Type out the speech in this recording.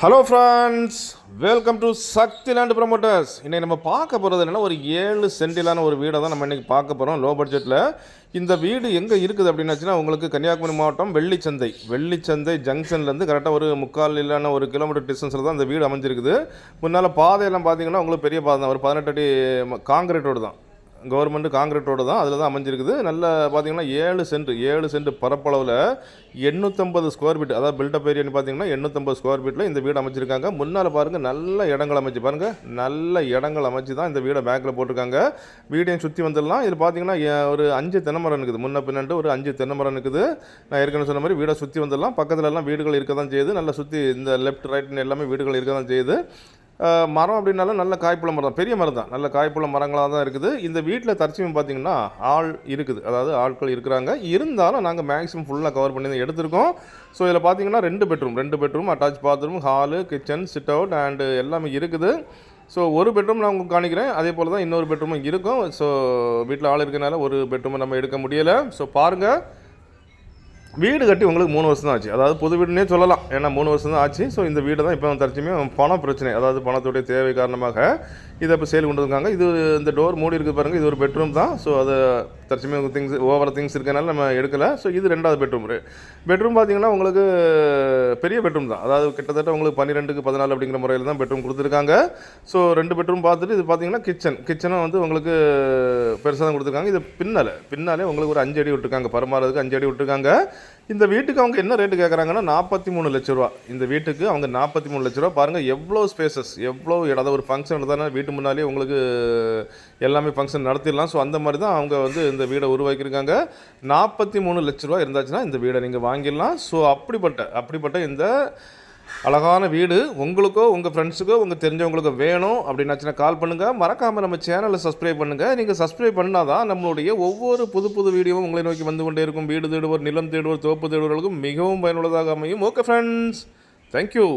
Hello friends welcome to Sakthi land promoters இன்றைக்கி நம்ம பார்க்க போகிறது என்னென்னா ஒரு ஏழு சென்டிலான ஒரு வீடை தான் நம்ம இன்றைக்கி பார்க்க போகிறோம் லோ பட்ஜெட்டில் இந்த வீடு எங்கே இருக்குது அப்படின்னாச்சுன்னா உங்களுக்கு கன்னியாகுமரி மாவட்டம் வெள்ளிச்சந்தை. வெள்ளிச்சந்தை ஜங்ஷன்லேருந்து கரெக்டாக ஒரு முக்கால் இல்லான ஒரு கிலோமீட்டர் டிஸ்டன்ஸில் தான் இந்த வீடு அமைஞ்சிருக்குது. முன்னால் பாதையெல்லாம் பார்த்தீங்கன்னா உங்களுக்கு பெரிய பாதை தான். ஒரு பதினெட்டு அடி காங்கிரீட்டோடு தான். கவர்மெண்ட் காங்கிரீட்டோடு தான் அதில் தான் அமைஞ்சிருக்குது. நல்ல பார்த்தீங்கன்னா ஏழு சென்ட் ஏழு சென்ட் பரப்பளவில் எண்ணூற்றம்பது ஸ்கொயர் ஃபீட் அதாவது பில்டப் ஏரியான்னு பார்த்தீங்கன்னா எண்ணூற்றம்பது ஸ்கொயர் ஃபீட்டில் இந்த வீடு அமைச்சிருக்காங்க. முன்னால் பாருங்கள் நல்ல இடங்கள் அமைச்சு பாருங்கள் நல்ல இடங்கள் அமைச்சு தான் இந்த வீடை பேக்கில் போட்டிருக்காங்க. வீடையும் சுற்றி வந்துடலாம். இதில் பார்த்தீங்கன்னா ஏ- ஒரு அஞ்சு தென்னமரம் இருக்குது. முன்ன பின்னாண்டு ஒரு அஞ்சு தென்னை மரம் இருக்குது. நான் ஏற்கனவே சொன்ன மாதிரி வீடை சுற்றி வந்துடலாம். பக்கத்துலலாம் வீடுகள் இருக்க தான் செய்யுது. நல்லா சுற்றி இந்த லெஃப்ட் ரைட்னு எல்லாமே வீடுகள் இருக்க தான் செய்யுது. மரம் அப்படின்னாலும் நல்ல காய்ப்புள்ள மரம் தான். பெரிய மரம் தான். நல்ல காய்ப்புள்ள மரங்களாக தான் இருக்குது. இந்த வீட்டில் தற்சமயம் பார்த்தீங்கன்னா ஆள் இருக்குது. அதாவது ஆட்கள் இருக்கிறாங்க. இருந்தாலும் நாங்கள் மேக்ஸிமம் ஃபுல்லாக கவர் பண்ணி தான் எடுத்திருக்கோம். ஸோ இதில் பார்த்தீங்கன்னா ரெண்டு பெட்ரூம் ரெண்டு bedroom attach bathroom hall kitchen sit out and எல்லாமே இருக்குது. ஸோ ஒரு பெட்ரூம் நான் உங்களுக்கு காணிக்கிறேன் அதே போல் தான் இன்னொரு பெட்ரூமும் இருக்கும். ஸோ வீட்டில் ஆள் இருக்கிறனால ஒரு பெட்ரூமை நம்ம எடுக்க முடியலை. ஸோ பாருங்கள் வீடு கட்டி உங்களுக்கு மூணு வருஷம் தான் ஆச்சு. அதாவது புது வீடுனே சொல்லலாம். ஏன்னா மூணு வருஷம் தான் ஆச்சு. ஸோ இந்த வீடு தான் இப்போ தற்சமயம் பணம் பிரச்சனை. அதாவது பணத்துடைய தேவை காரணமாக இதை இப்போ சேல் கொண்டு வந்திருக்காங்க இது இந்த டோர் மூடி இருக்குது பாருங்கள் இது ஒரு பெட்ரூம் தான். ஸோ அது தற்சமயம் திங்ஸ் ஓவர திங்ஸ் இருக்கனால நம்ம எடுக்கலை. ஸோ இது ரெண்டாவது பெட்ரூம் பெட்ரூம் பார்த்தீங்கன்னா உங்களுக்கு பெரிய பெட்ரூம் தான். அதாவது கிட்டத்தட்ட உங்களுக்கு பன்னிரெண்டுக்கு பதினாலு அப்படிங்கிற முறையில் தான் பெட்ரூம் கொடுத்துருக்காங்க. ஸோ ரெண்டு பெட்ரூம் பார்த்துட்டு இது பார்த்தீங்கன்னா கிச்சன் கிச்சனும் வந்து உங்களுக்கு பெருசாக தான் கொடுத்துருக்காங்க. இது பின்னாலே. பின்னாலே உங்களுக்கு ஒரு அஞ்சு அடி விட்டுருக்காங்க. பரமாறதுக்கு அஞ்சு அடி விட்டுருக்காங்க. இந்த வீட்டுக்கு அவங்க என்ன ரேட்டு கேட்குறாங்கன்னா நாற்பத்தி மூணு லட்ச ரூபா. இந்த வீட்டுக்கு அவங்க நாற்பத்தி மூணு லட்ச ரூபா. பாருங்கள் எவ்வளோ ஸ்பேசஸ் எவ்வளோ இடம். ஒரு ஃபங்க்ஷன் இருந்தாலும் வீட்டு முன்னாலே உங்களுக்கு எல்லாமே ஃபங்க்ஷன் நடத்திடலாம். ஸோ அந்த மாதிரி தான் அவங்க வந்து இந்த வீடை உருவாக்கியிருக்காங்க. நாற்பத்தி மூணு லட்ச ரூபா இருந்தாச்சுன்னா இந்த வீடை நீங்கள் வாங்கிடலாம். ஸோ அப்படிப்பட்ட அப்படிப்பட்ட இந்த அழகான வீடு. உங்களுக்கோ உங்கள் ஃப்ரெண்ட்ஸுக்கோ உங்கள் தெரிஞ்சவங்களுக்கோ வேணும் அப்படின்னாச்சுன்னா கால் பண்ணுங்கள் மறக்காமல் நம்ம சேனலை சப்ஸ்கிரைப் பண்ணுங்கள் நீங்கள் சப்ஸ்கிரைப் பண்ணால் தான் நம்மளுடைய ஒவ்வொரு புது புது வீடியோவும் உங்களை நோக்கி வந்து கொண்டே இருக்கும். வீடு தேடுவோர் நிலம் தேடுவோர் தோப்பு தேடுவோர்களுக்கும் மிகவும் பயனுள்ளதாக அமையும். Okay friends thank you